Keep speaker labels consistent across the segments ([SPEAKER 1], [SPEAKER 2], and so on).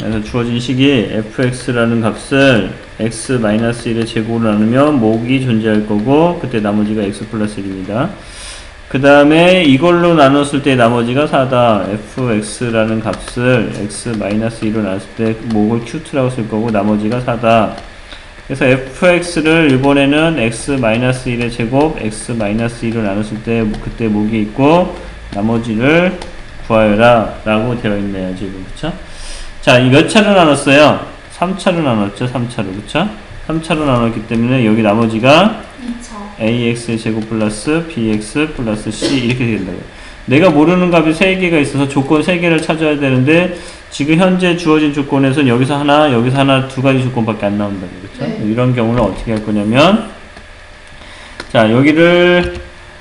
[SPEAKER 1] 그래서 주어진 식이 fx라는 값을 x-1의 제곱으로 나누면 목이 존재할 거고 그때 나머지가 x 플러스 1입니다. 그 다음에 이걸로 나눴을 때 나머지가 4다. fx라는 값을 x-2로 나눴을 때 목을 q2라고 쓸 거고 나머지가 4다. 그래서 fx를 이번에는 x-1의 제곱 x-2로 나눴을 때 그때 목이 있고 나머지를 구하여라 라고 되어 있네요 지금 그쵸? 자, 이 몇 차로 나눴어요? 3차로 나눴죠 3차로 그쵸? 3차로 나눴기 때문에 여기 나머지가
[SPEAKER 2] 2차.
[SPEAKER 1] ax의 제곱 플러스 bx 플러스 c 이렇게 된다고요. 내가 모르는 값이 3개가 있어서 조건 3개를 찾아야 되는데 지금 현재 주어진 조건에서는 여기서 하나, 여기서 하나 두 가지 조건밖에 안 나온다고 그렇죠?
[SPEAKER 2] 네.
[SPEAKER 1] 이런 경우는 어떻게 할 거냐면 자, 여기를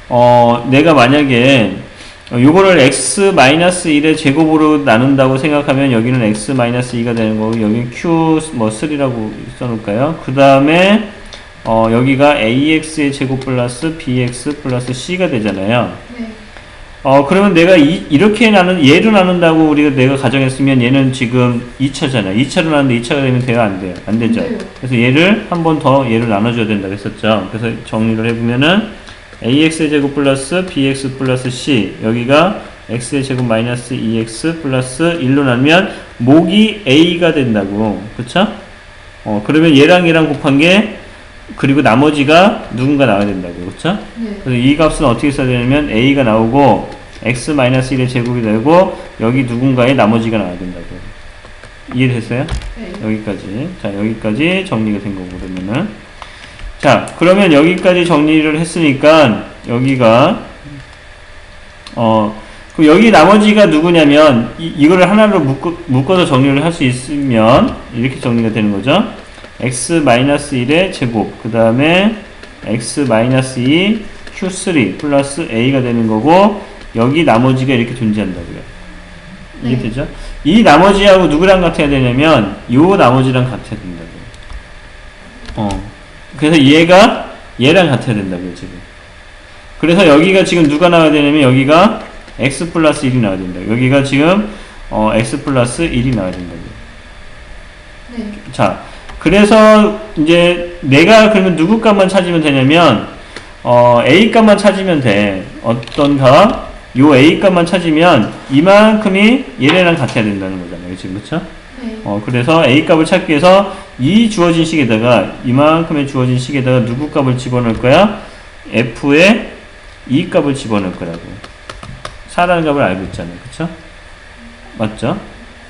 [SPEAKER 1] 어, 내가 만약에 어, 요거를 x-1의 제곱으로 나눈다고 생각하면 여기는 x-2가 되는 거고 여기 q 뭐 3라고 써놓을까요? 그 다음에 어, 여기가 ax의 제곱 플러스 bx 플러스 c가 되잖아요.
[SPEAKER 2] 네.
[SPEAKER 1] 어, 그러면 내가 이, 이렇게 나눈, 얘로 나눈다고 우리가 내가 가정했으면 얘는 지금 2차잖아. 2차로 나누는데 2차가 되면 돼요? 안 돼요? 안 되죠?
[SPEAKER 2] 안 돼요.
[SPEAKER 1] 그래서 얘를 한 번 더 얘를 나눠줘야 된다고 했었죠. 그래서 정리를 해보면은 ax의 제곱 플러스 bx 플러스 c 여기가 x의 제곱 마이너스 2x 플러스 1로 나누면 목이 a가 된다고. 그쵸? 어, 그러면 얘랑 얘랑 곱한 게 그리고 나머지가 누군가 나와야 된다고. 그쵸?
[SPEAKER 2] 네.
[SPEAKER 1] 그래서 이 값은 어떻게 써야 되냐면 a가 나오고 x-1의 제곱이 되고 여기 누군가의 나머지가 나와야 된다고. 이해됐어요?
[SPEAKER 2] 네.
[SPEAKER 1] 여기까지. 자, 여기까지 정리가 된 거고, 그러면은. 자, 그러면 여기까지 정리를 했으니까, 여기가, 어, 그 여기 나머지가 누구냐면, 이, 이거를 하나로 묶어, 묶어 서 정리를 할 수 있으면, 이렇게 정리가 되는 거죠. x-1의 제곱, 그 다음에 x-2 q3 플러스 a가 되는 거고, 여기 나머지가 이렇게 존재한다고요.
[SPEAKER 2] 네.
[SPEAKER 1] 이해되죠? 이 나머지하고 누구랑 같아야 되냐면 요 나머지랑 같아야 된다고. 어. 그래서 얘가 얘랑 같아야 된다고요, 지금. 그래서 여기가 지금 누가 나와야 되냐면 여기가 x 플러스 1이 나와야 된다. 여기가 지금 어, x 플러스 1이 나와야 된다고.
[SPEAKER 2] 네.
[SPEAKER 1] 자, 그래서 이제 내가 그러면 누구 값만 찾으면 되냐면 어, a 값만 찾으면 돼. 어떤 값? 요 a 값만 찾으면 이만큼이 얘네랑 같아야 된다는 거잖아요. 지금 그쵸?
[SPEAKER 2] 네.
[SPEAKER 1] 어, 그래서 a 값을 찾기 위해서 이 주어진 식에다가 이만큼의 주어진 식에다가 누구 값을 집어넣을 거야? f의 e 값을 집어넣을 거라고. 4라는 값을 알고 있잖아요. 그쵸? 맞죠?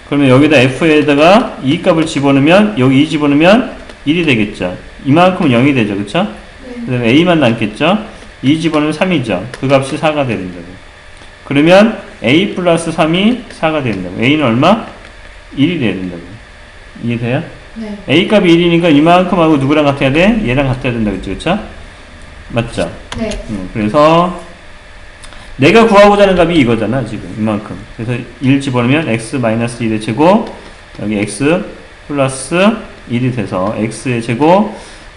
[SPEAKER 1] 그러면 여기다 f에다가 e 값을 집어넣으면 여기 2 집어넣으면 1이 되겠죠. 이만큼은 0이 되죠. 그쵸?
[SPEAKER 2] 네.
[SPEAKER 1] 그 다음에 a만 남겠죠? 2 집어넣으면 3이죠. 그 값이 4가 된다고. 그러면 a 플러스 3이 4가 된다고. a는 얼마? 1이 돼야 된다고. 이해돼요?
[SPEAKER 2] 네.
[SPEAKER 1] a 값이 1이니까 이만큼하고 누구랑 같아야 돼? 얘랑 같아야 된다고 했죠. 그쵸? 맞죠?
[SPEAKER 2] 네.
[SPEAKER 1] 음, 그래서 내가 구하고자 하는 값이 이거잖아. 지금 이만큼. 그래서 1 집어넣으면 x-1의 제곱 여기 x 플러스 1이 돼서 x의 제곱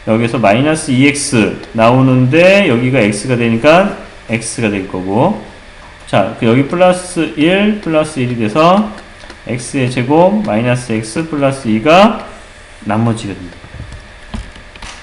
[SPEAKER 1] 여기서 마이너스 2x 나오는데 여기가 x가 되니까 x가 될 거고 자, 그 여기 플러스 1 플러스 1이 돼서 x의 제곱 마이너스 x 플러스 2가 나머지가 된다.